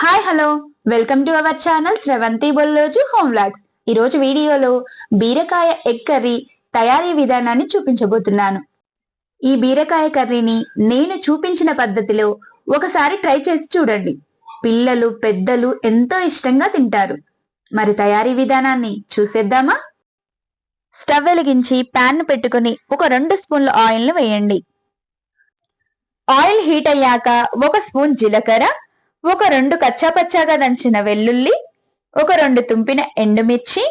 Hi hello welcome to our channel Sravanthi Bolloju home vlogs ఈరోజు వీడియోలో బీరకాయ egg curry తయారీ విధానాన్ని చూపించబోతున్నాను. ఈ బీరకాయ కర్రీని నేను చూపించిన పద్ధతిలో ఒకసారి ట్రై చేసి చూడండి. పిల్లలు పెద్దలు ఎంతో ఇష్టంగా తింటారు. మరి తయారీ విధానాన్ని చూసేద్దామా? స్టవ్ వెలిగించి ప్యాన్ పెట్టుకుని ఒక రెండు స్పూన్ల ఆయిల్ను వేయండి. ఆయిల్ హీట్ అయ్యాక ఒక స్పూన్ జీలకర్ర ఒక రెండు కచ్చాపచ్చాగా దంచిన వెల్లుల్లి ఒక రెండు తుంపిన ఎండుమిర్చి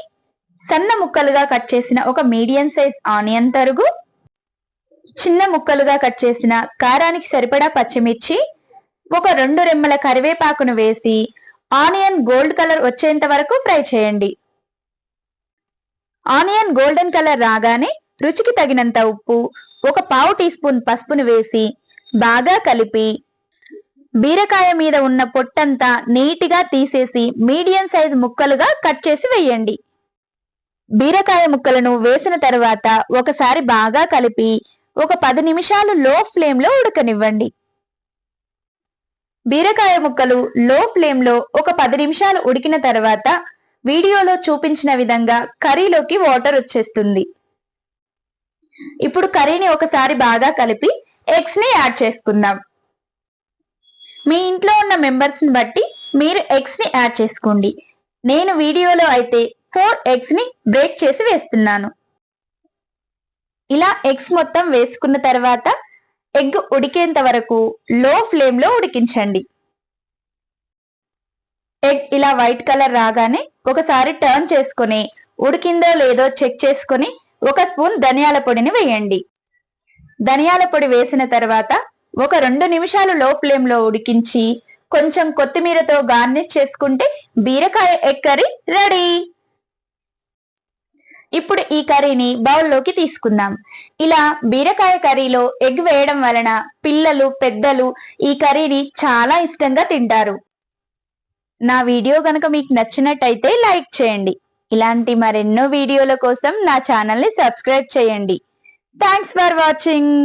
సన్న ముక్కలుగా కట్ చేసిన ఒక మీడియం సైజ్ ఆనియన్ తరుగు చిన్న ముక్కలుగా కట్ చేసిన కారానికి సరిపడా పచ్చిమిర్చి ఒక రెండు రెమ్మల కరివేపాకును వేసి ఆనియన్ గోల్డ్ కలర్ వచ్చేంత వరకు ఫ్రై చేయండి. ఆనియన్ గోల్డెన్ కలర్ రాగానే రుచికి తగినంత ఉప్పు ఒక పావు టీ స్పూన్ పసుపును వేసి బాగా కలిపి బీరకాయ మీద ఉన్న పొట్టంతా నీటిగా తీసేసి మీడియం సైజ్ ముక్కలుగా కట్ చేసి వేయండి. బీరకాయ ముక్కలను వేసిన తర్వాత ఒకసారి బాగా కలిపి ఒక పది నిమిషాలు లో ఫ్లేమ్లో ఉడకనివ్వండి. బీరకాయ ముక్కలు లో ఫ్లేమ్లో ఒక పది నిమిషాలు ఉడికిన తర్వాత వీడియోలో చూపించిన విధంగా కర్రీలోకి వాటర్ వచ్చేస్తుంది. ఇప్పుడు కర్రీని ఒకసారి బాగా కలిపి ఎగ్స్ని యాడ్ చేసుకుందాం. మీ ఇంట్లో ఉన్న మెంబర్స్ని బట్టి మీరు ఎగ్స్ని యాడ్ చేసుకోండి. నేను వీడియోలో అయితే ఫోర్ ఎగ్స్ని బ్రేక్ చేసి వేస్తున్నాను. ఇలా ఎగ్స్ మొత్తం వేసుకున్న తర్వాత ఎగ్ ఉడికేంత వరకు లో ఫ్లేమ్లో ఉడికించండి. ఎగ్ ఇలా వైట్ కలర్ రాగానే ఒకసారి టర్న్ చేసుకొని ఉడికిందో లేదో చెక్ చేసుకొని ఒక స్పూన్ ధనియాల పొడిని వేయండి. ధనియాల పొడి వేసిన తర్వాత ఒక రెండు నిమిషాలు లో ఫ్లేమ్లో ఉడికించి కొంచెం కొత్తిమీరతో గార్నిష్ చేసుకుంటే బీరకాయ ఎగ్ కర్రీ రెడీ ఇప్పుడు ఈ కర్రీని బౌల్లోకి తీసుకుందాం. ఇలా బీరకాయ కర్రీలో ఎగ్ వేయడం వలన పిల్లలు పెద్దలు ఈ కర్రీని చాలా ఇష్టంగా తింటారు. నా వీడియో కనుక మీకు నచ్చినట్టయితే లైక్ చేయండి. ఇలాంటి మరెన్నో వీడియోల కోసం నా ఛానల్ని సబ్స్క్రైబ్ చేయండి. Thanks for watching